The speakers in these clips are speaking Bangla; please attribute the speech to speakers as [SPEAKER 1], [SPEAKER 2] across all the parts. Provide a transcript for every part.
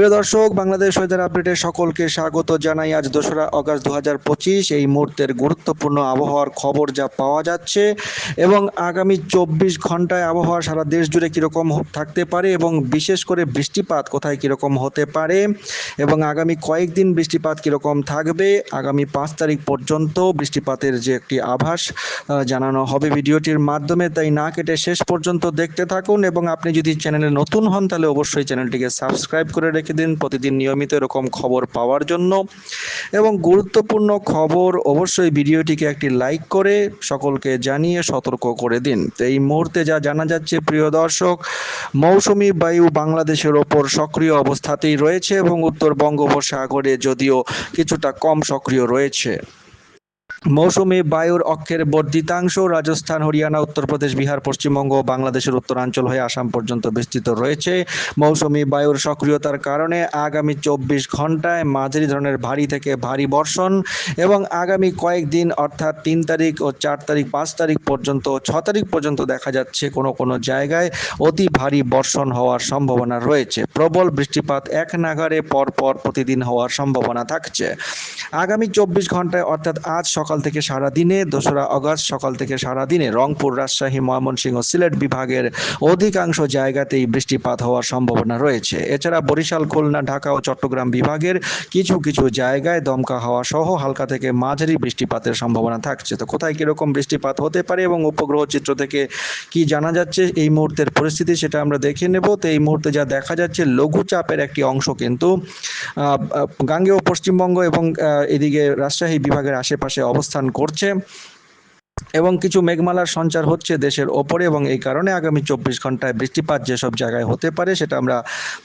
[SPEAKER 1] প্রিয় দর্শক, বাংলাদেশ ওয়েদার আপডেটে সকলকে স্বাগত জানাই। আজ দোসরা অগস্ট দু হাজার পঁচিশ, এই মুহূর্তের গুরুত্বপূর্ণ আবহাওয়ার খবর যা পাওয়া যাচ্ছে এবং আগামী চব্বিশ ঘন্টায় আবহাওয়া সারা দেশ জুড়ে কীরকম থাকতে পারে এবং বিশেষ করে বৃষ্টিপাত কোথায় কীরকম হতে পারে এবং আগামী কয়েকদিন বৃষ্টিপাত কীরকম থাকবে, আগামী পাঁচ তারিখ পর্যন্ত বৃষ্টিপাতের যে একটি আভাস জানানো হবে ভিডিওটির মাধ্যমে। তাই না কেটে শেষ পর্যন্ত দেখতে থাকুন এবং আপনি যদি চ্যানেলে নতুন হন তাহলে অবশ্যই চ্যানেলটিকে সাবস্ক্রাইব করে রেখে দিন প্রতিদিন নিয়মিত এরকম খবর পাওয়ার জন্য। এবং গুরুত্বপূর্ণ খবর অবশ্যই ভিডিওটিকে একটি লাইক করে সকলকে জানিয়ে সতর্ক করে দিন। তো এই মুহূর্তে যা জানা যাচ্ছে, প্রিয় দর্শক, মৌসুমি বায়ু বাংলাদেশের ওপর সক্রিয় অবস্থাতেই রয়েছে এবং উত্তর বঙ্গোপসাগরে যদিও কিছুটা কম সক্রিয় রয়েছে। মৌসুমি বায়ুর অক্ষের বর্ধিতাংশ রাজস্থান, হরিয়ানা, উত্তরপ্রদেশ, বিহার, পশ্চিমবঙ্গ বাংলাদেশের উত্তরাঞ্চল হয়ে আসাম পর্যন্ত বিস্তৃত রয়েছে। মৌসুমি বায়ুর সক্রিয়তার কারণে আগামী চব্বিশ ঘন্টায় মাঝারি ধরনের ভারী থেকে ভারী বর্ষণ এবং আগামী কয়েকদিন অর্থাৎ তিন তারিখ ও চার তারিখ, পাঁচ তারিখ পর্যন্ত ছ তারিখ পর্যন্ত দেখা যাচ্ছে কোনো কোনো জায়গায় অতি ভারী বর্ষণ হওয়ার সম্ভাবনা রয়েছে। প্রবল বৃষ্টিপাত এক নাগারে পরপর প্রতিদিন হওয়ার সম্ভাবনা থাকছে। আগামী চব্বিশ ঘন্টায় অর্থাৎ আজ সকাল থেকে সারা দিনে, দোসরা আগস্ট সকাল থেকে সারা দিনে রংপুর, রাজশাহী, ময়মনসিংহ, সিলেট বিভাগের অধিকাংশ জায়গাতেই বৃষ্টিপাত হওয়ার সম্ভাবনা রয়েছে। এছাড়া বরিশাল, খুলনা, ঢাকা ও চট্টগ্রাম বিভাগের কিছু কিছু জায়গায় দমকা হাওয়া সহ হালকা থেকে মাঝারি বৃষ্টিপাতের সম্ভাবনা থাকছে। তো কোথায় কীরকম বৃষ্টিপাত হতে পারে এবং উপগ্রহ চিত্র থেকে কি জানা যাচ্ছে? এই মুহূর্তের পরিস্থিতি সেটা আমরা দেখে নেব। তো এই মুহূর্তে যা দেখা যাচ্ছে, লঘুচাপের একটি অংশ কিন্তু গাঙ্গেয় পশ্চিমবঙ্গ এবং এদিকে রাজশাহী বিভাগের আশেপাশে অবস্থান করছে। এবং কিছু মেঘমালার সঞ্চার হচ্ছে দেশের ওপরে এবং এই কারণে আগামী চব্বিশ ঘন্টায় বৃষ্টিপাত যেসব জায়গায় হতে পারে সেটা আমরা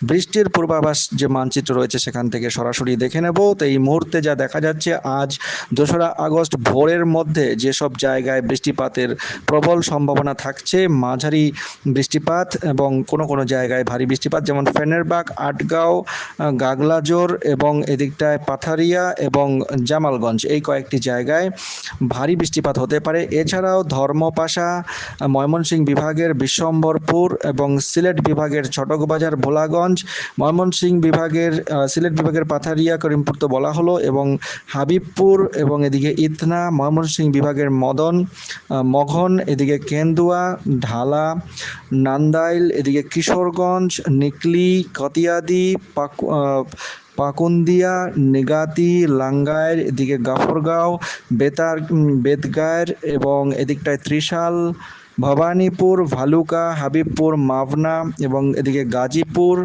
[SPEAKER 1] বৃষ্টির পূর্বাভাস যে মানচিত্র রয়েছে সেখান থেকে সরাসরি দেখে নেব। তো এই মুহূর্তে যা দেখা যাচ্ছে, আজ দোসরা আগস্ট ভোরের মধ্যে যেসব জায়গায় বৃষ্টিপাতের প্রবল সম্ভাবনা থাকছে, মাঝারি বৃষ্টিপাত এবং কোনো কোনো জায়গায় ভারী বৃষ্টিপাত যেমন ফেনেরবাগ, আটগাঁও, গাগলাজোর এবং এদিকটায় পাথারিয়া এবং জামালগঞ্জ এই কয়েকটি জায়গায় ভারী বৃষ্টিপাত হতে পারে। এছাড়াও ধর্মপাশা, ময়মনসিংহ বিভাগের বিশ্বম্বরপুর এবং সিলেট বিভাগের ছটকবাজার ভোলাগঞ্জ, ময়মনসিংহ বিভাগের সিলেট বিভাগের পাথারিয়া, করিমপুর তো বলা হলো, এবং হাবিবপুর এবং এদিকে ইতনা, ময়মনসিংহ বিভাগের মদন মঘন, এদিকে কেন্দুয়া, ঢালা, নান্দাইল, এদিকে কিশোরগঞ্জ, নিকলি, কতিয়াদি, পাক পাকুন্দিয়া, নেগাতি লাঙ্গায়ের এদিকে গাফরগাঁও, বেতার বেতগাঁয়ের এবং এদিকটায় ত্রিশাল, ভবানীপুর, ভালুকা, হাবিবপুর মাভনা এবং এদিকে গাজীপুর,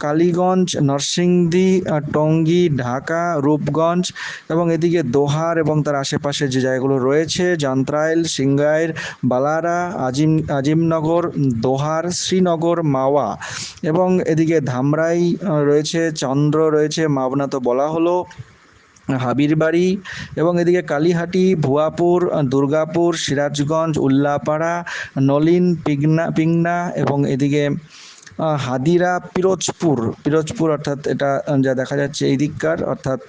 [SPEAKER 1] কালীগঞ্জ, নরসিংদী টঙ্গী, ঢাকা, রূপগঞ্জ এবং এদিকে দোহার এবং তার আশেপাশে যে জায়গাগুলো রয়েছে জান্ত্রাইল সিংগাইর বালারা, আজিম, আজিমনগর, দোহার, শ্রীনগর, মাওয়া। এবং এদিকে ধামরাই রয়েছে, চন্দ্র রয়েছে মাবনা তো বলা হলো হাবিরবাড়ি এবং এদিকে কালীহাটি, ভুয়াপুর, দুর্গাপুর, সিরাজগঞ্জ, উল্লাপাড়া, নলিন, পিগনা, পিংনা এবং এদিকে হাদিরা পিরোজপুর পিরোজপুর অর্থাৎ এটা যা দেখা যাচ্ছে এই দিককার, অর্থাৎ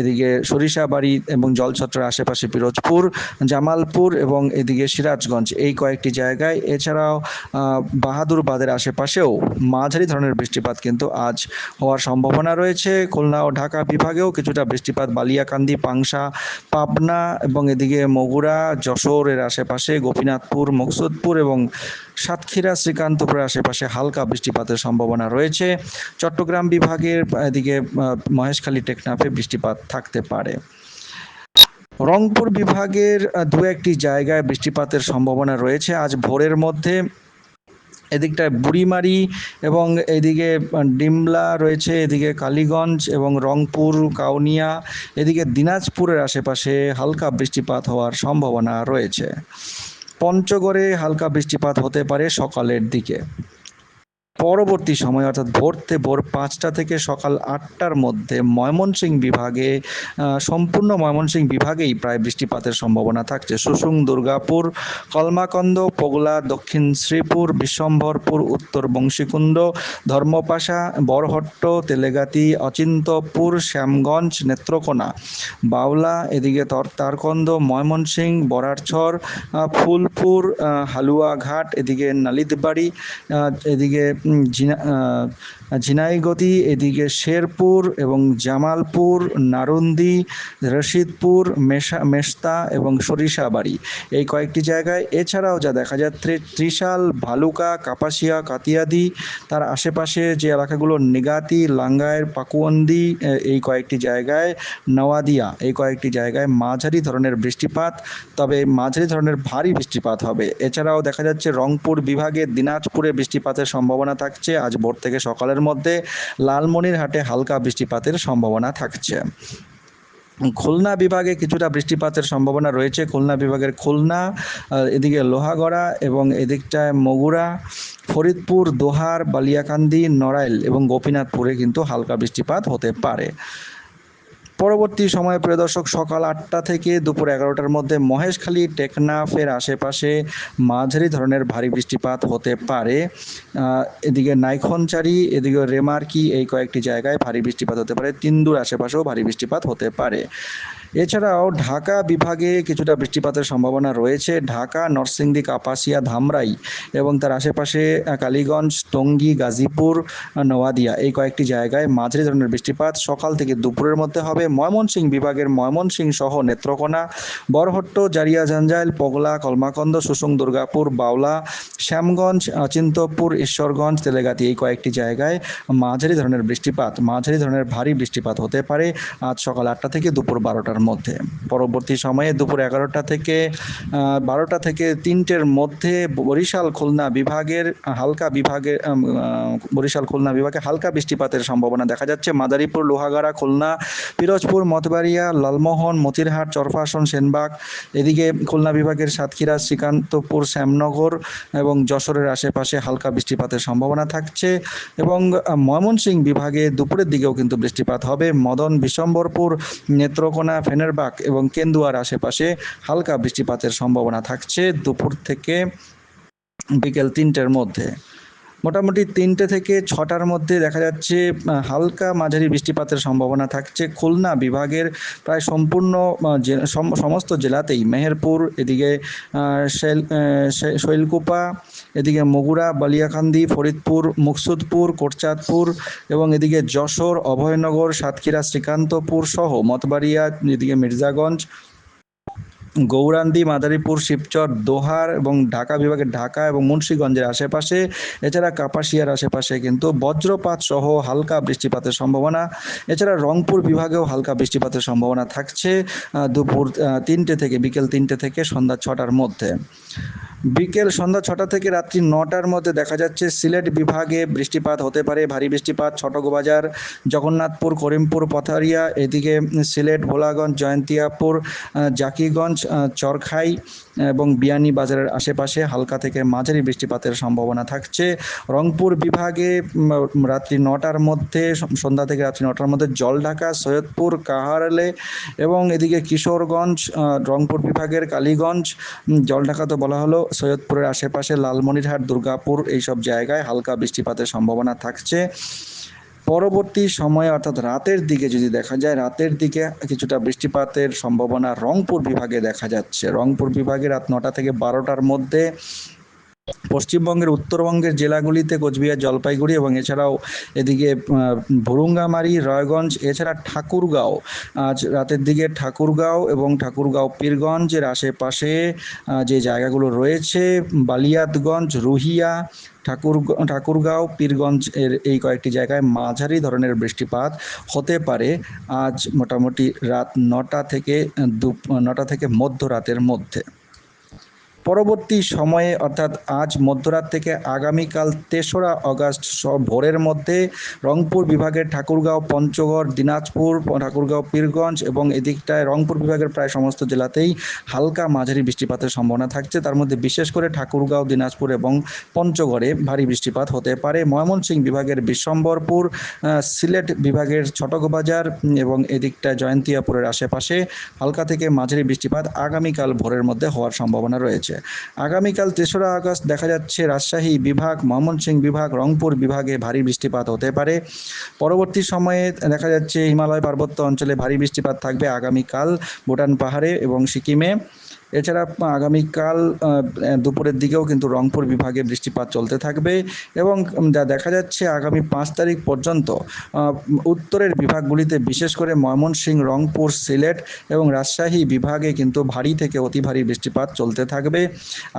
[SPEAKER 1] এদিকে সরিষাবাড়ি এবং জলছত্রের আশেপাশে পিরোজপুর, জামালপুর এবং এদিকে সিরাজগঞ্জ, এই কয়েকটি জায়গায়। এছাড়াও বাহাদুরবাদের আশেপাশেও মাঝারি ধরনের বৃষ্টিপাত কিন্তু আজ হওয়ার সম্ভাবনা রয়েছে। খুলনা ও ঢাকা বিভাগেও কিছুটা বৃষ্টিপাত, বালিয়াকান্দি, পাংশা, পাবনা এবং এদিকে মগুরা, যশোরের আশেপাশে, গোপীনাথপুর, মকসুদপুর এবং সাতক্ষীরা, শ্রীকান্তপুরের আশেপাশে হালকা বৃষ্টিপাতের সম্ভাবনা রয়েছে। চট্টগ্রাম বিভাগের এদিকে মহেশখালী, টেকনাফে বৃষ্টিপাত থাকতে পারে। রংপুর বিভাগের দু একটি জায়গায় বৃষ্টিপাতের সম্ভাবনা রয়েছে। আজ ভোরের মধ্যে এদিকটায় বুড়িমারি এবং এদিকে ডিমলা রয়েছে, এদিকে কালীগঞ্জ এবং রংপুর, কাউনিয়া, এদিকে দিনাজপুরের আশেপাশে হালকা বৃষ্টিপাত হওয়ার সম্ভাবনা রয়েছে। পঞ্চগড়ে হালকা বৃষ্টিপাত হতে পারে সকালের দিকে। পরবর্তী সময়, অর্থাৎ ভোরতে ভোর পাঁচটা থেকে সকাল আটটার মধ্যে ময়মনসিংহ বিভাগে সম্পূর্ণ ময়মনসিংহ বিভাগেই প্রায় বৃষ্টিপাতের সম্ভাবনা থাকছে। সুসুং, দুর্গাপুর, কলমাকন্দ, পগলা, দক্ষিণ শ্রীপুর, বিশ্বম্ভরপুর, উত্তর বংশীকুণ্ড, ধর্মপাশা বরহট্ট তেলেগাতি, অচিন্তপুর, শ্যামগঞ্জ, নেত্রকোনা, বাউলা, এদিকে তর, তারকন্দ, ময়মনসিংহ বরারছর ফুলপুর হালুয়াঘাট, এদিকে নালিতবাড়ি এদিকে ঝিনাইগতি, এদিকে শেরপুর এবং জামালপুর, নারুন্দি, রশিদপুর, মেশা মেস্তা এবং সরিষাবাড়ি এই কয়েকটি জায়গায়। এছাড়াও যা দেখা যায়, ত্রি- ত্রিশাল, ভালুকা, কাপাসিয়া, কাতিয়াদি, তার আশেপাশে যে এলাকাগুলো, নিগাতি লাঙ্গায়ের পাকুয়ন্দি এই কয়েকটি জায়গায়, নওয়াদিয়া, এই কয়েকটি জায়গায় মাঝারি ধরনের বৃষ্টিপাত, তবে মাঝারি ধরনের ভারী বৃষ্টিপাত হবে। এছাড়াও দেখা যাচ্ছে, রংপুর বিভাগে দিনাজপুরে বৃষ্টিপাতের সম্ভাবনা থাকছে। আজ ভোর থেকে সকালের মধ্যে লালমনিরহাটে হালকা বৃষ্টিপাতের সম্ভাবনা থাকছে। খুলনা বিভাগে কিছুটা বৃষ্টিপাতের সম্ভাবনা রয়েছে। খুলনা বিভাগের খুলনা এদিকে লোহাগড়া এবং এদিকটায় মগুরা, ফরিদপুর, দোহার, বালিয়াকান্দি, নড়াইল এবং গোপীনাথপুরে কিন্তু হালকা বৃষ্টিপাত হতে পারে। পরবর্তী সময়ে প্রিয় দর্শক, সকাল আটটা থেকে দুপুর এগারোটার মধ্যে মহেশখালী, টেকনাফের আশেপাশে মাঝারি ধরনের ভারী বৃষ্টিপাত হতে পারে। এদিকে নাইখনচারি, এদিকে রেমার্কি এই কয়েকটি জায়গায় ভারী বৃষ্টিপাত হতে পারে। তিন্দুর আশেপাশেও ভারী বৃষ্টিপাত হতে পারে। এছাড়াও ঢাকা বিভাগে কিছুটা বৃষ্টিপাতের সম্ভাবনা রয়েছে। ঢাকা নরসিংদী কাপাসিয়া ধামরাই এবং তার আশেপাশে কালীগঞ্জ টঙ্গী গাজীপুর আহ, নওয়াদিয়া এই কয়েকটি জায়গায় মাঝারি ধরনের বৃষ্টিপাত সকাল থেকে দুপুরের মধ্যে হবে। ময়মনসিংহ বিভাগের ময়মনসিংহ সহ নেত্রকোনা বরহট্ট জারিয়া জাঞ্জাইল পগলা কলমাকন্দ সুসুং দুর্গাপুর বাউলা শ্যামগঞ্জ চিন্তপুর ঈশ্বরগঞ্জ তেলেগাতি এই কয়েকটি জায়গায় মাঝারি ধরনের বৃষ্টিপাত মাঝারি ধরনের ভারী বৃষ্টিপাত হতে পারে। আজ সকাল আটটা থেকে দুপুর বারোটার মধ্যে। পরবর্তী সময়ে দুপুর এগারোটা থেকে বারোটা থেকে তিনটের মধ্যে বরিশাল খুলনা বিভাগের হালকা বিভাগে বরিশাল খুলনা বিভাগে হালকা বৃষ্টিপাতের সম্ভাবনা দেখা যাচ্ছে। মাদারীপুর, লোহাগাড়া, খুলনা, পিরোজপুর, মতবাড়িয়া, লালমোহন, মতিরহাট, চরফাসন, সেনবাগ, এদিকে খুলনা বিভাগের সাতক্ষীরা, শ্রীকান্তপুর, শ্যামনগর এবং যশোরের আশেপাশে হালকা বৃষ্টিপাতের সম্ভাবনা থাকছে এবং ময়মনসিংহ বিভাগে দুপুরের দিকেও কিন্তু বৃষ্টিপাত হবে। মদন, বিশম্বরপুর, নেত্রকোনা ফেনেরবাগ এবং কেন্দুয়ার আশেপাশে হালকা বৃষ্টিপাতের সম্ভাবনা থাকছে দুপুর থেকে বিকেল তিনটের মধ্যে। মোটামুটি তিনটে থেকে ছটার মধ্যে দেখা যাচ্ছে হালকা মাঝারি বৃষ্টিপাতের সম্ভাবনা থাকছে। খুলনা বিভাগের প্রায় সম্পূর্ণ সমস্ত জেলাতেই মেহেরপুর, এদিকে শৈলকুপা, এদিকে মগুরা, বালিয়াকান্দি, ফরিদপুর, মুকসুদপুর, কোটচাঁদপুর এবং এদিকে যশোর, অভয়নগর, সাতক্ষীরা, শ্রীকান্তপুর সহ মতবাড়িয়া, এদিকে মির্জাগঞ্জ গৌরান্দি, মাদারীপুর, শিবচর, দোহার এবং ঢাকা বিভাগের ঢাকা এবং মুন্সীগঞ্জের আশেপাশে, এছাড়া কাপাসিয়ার আশেপাশে কিন্তু বজ্রপাত সহ হালকা বৃষ্টিপাতের সম্ভাবনা। এছাড়া রংপুর বিভাগেও হালকা বৃষ্টিপাতের সম্ভাবনা থাকছে দুপুর তিনটে থেকে, বিকেল তিনটে থেকে সন্ধ্যা ছটার মধ্যে। বিকেল সন্ধ্যা ছটা থেকে রাত্রি নটার মধ্যে দেখা যাচ্ছে সিলেট বিভাগে বৃষ্টিপাত হতে পারে, ভারী বৃষ্টিপাত ছটকবাজার জগন্নাথপুর, করিমপুর, পথারিয়া, এদিকে সিলেট, ভোলাগঞ্জ, জয়ন্তিয়াপুর জাকিগঞ্জ চরখাই এবং বিয়ানী বাজারের আশেপাশে হালকা থেকে মাঝারি বৃষ্টিপাতের সম্ভাবনা থাকছে। রংপুর বিভাগে রাত্রি নটার মধ্যে সন্ধ্যা থেকে রাত্রি নটার মধ্যে জলঢাকা সৈয়দপুর, কাহারালে এবং এদিকে কিশোরগঞ্জ রংপুর বিভাগের কালীগঞ্জ জলঢাকা তো বলা হলো, সৈয়দপুরের আশেপাশে লালমনিরহাট, দুর্গাপুর এইসব জায়গায় হালকা বৃষ্টিপাতের সম্ভাবনা থাকছে। পরবর্তী সময়ে, অর্থাৎ রাতের দিকে যদি দেখা যায়, রাতের দিকে কিছুটা বৃষ্টিপাতের সম্ভাবনা রংপুর বিভাগে দেখা যাচ্ছে। রংপুর বিভাগে রাত নটা থেকে বারোটার মধ্যে পশ্চিমবঙ্গের উত্তরবঙ্গের জেলাগুলিতে কোচবিহার, জলপাইগুড়ি এবং এছাড়াও এদিকে ভুরুঙ্গামারি, রায়গঞ্জ, এছাড়া ঠাকুরগাঁও। আজ রাতের দিকে ঠাকুরগাঁও এবং ঠাকুরগাঁও পীরগঞ্জের আশেপাশে যে জায়গাগুলো রয়েছে, বালিয়াতগঞ্জ, রুহিয়া ঠাকুর ঠাকুরগাঁও, পীরগঞ্জ এর এই কয়েকটি জায়গায় মাঝারি ধরনের বৃষ্টিপাত হতে পারে। আজ মোটামুটি রাত নটা থেকে দু নটা থেকে মধ্যরাতের মধ্যে। পরবর্তী সময়ে, অর্থাৎ আজ মধ্যরাত থেকে আগামীকাল তেসরা আগস্ট সব ভোরের মধ্যে রংপুর বিভাগের ঠাকুরগাঁও, পঞ্চগড়, দিনাজপুর, ঠাকুরগাঁও, পীরগঞ্জ এবং এদিকটায় রংপুর বিভাগের প্রায় সমস্ত জেলাতেই হালকা মাঝারি বৃষ্টিপাতের সম্ভাবনা থাকছে। তার মধ্যে বিশেষ করে ঠাকুরগাঁও, দিনাজপুর এবং পঞ্চগড়ে ভারী বৃষ্টিপাত হতে পারে। ময়মনসিংহ বিভাগের বিশ্বম্বরপুর সিলেট বিভাগের ছটকবাজার এবং এদিকটা জয়ন্তিয়াপুরের আশেপাশে হালকা থেকে মাঝারি বৃষ্টিপাত আগামীকাল ভোরের মধ্যে হওয়ার সম্ভাবনা রয়েছে। আগামীকাল তেসরা আগস্ট দেখা যাচ্ছে রাজশাহী বিভাগ, ময়মনসিংহ বিভাগ, রংপুর বিভাগে ভারী বৃষ্টিপাত হতে পারে। পরবর্তী সময়ে দেখা যাচ্ছে হিমালয় পার্বত্য অঞ্চলে ভারী বৃষ্টিপাত থাকবে আগামীকাল ভুটান পাহাড়ে এবং সিকিমে। এছাড়া আগামীকাল দুপুরের দিকেও কিন্তু রংপুর বিভাগে বৃষ্টিপাত চলতে থাকবে এবং যা দেখা যাচ্ছে আগামী পাঁচ তারিখ পর্যন্ত উত্তরের বিভাগগুলিতে বিশেষ করে ময়মনসিংহ, রংপুর, সিলেট এবং রাজশাহী বিভাগে কিন্তু ভারী থেকে অতি ভারী বৃষ্টিপাত চলতে থাকবে।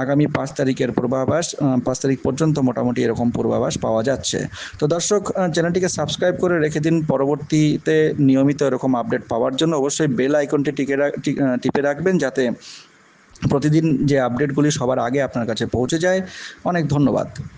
[SPEAKER 1] আগামী পাঁচ তারিখের পূর্বাভাস পাঁচ তারিখ পর্যন্ত মোটামুটি এরকম পূর্বাভাস পাওয়া যাচ্ছে। তো দর্শক চ্যানেলটিকে সাবস্ক্রাইব করে রেখে দিন, পরবর্তীতে নিয়মিত এরকম আপডেট পাওয়ার জন্য অবশ্যই বেল আইকনটি টিকে টিপে রাখবেন যাতে প্রতিদিন যে আপডেটগুলি সবার আগে আপনার কাছে পৌঁছে যায়। অনেক ধন্যবাদ।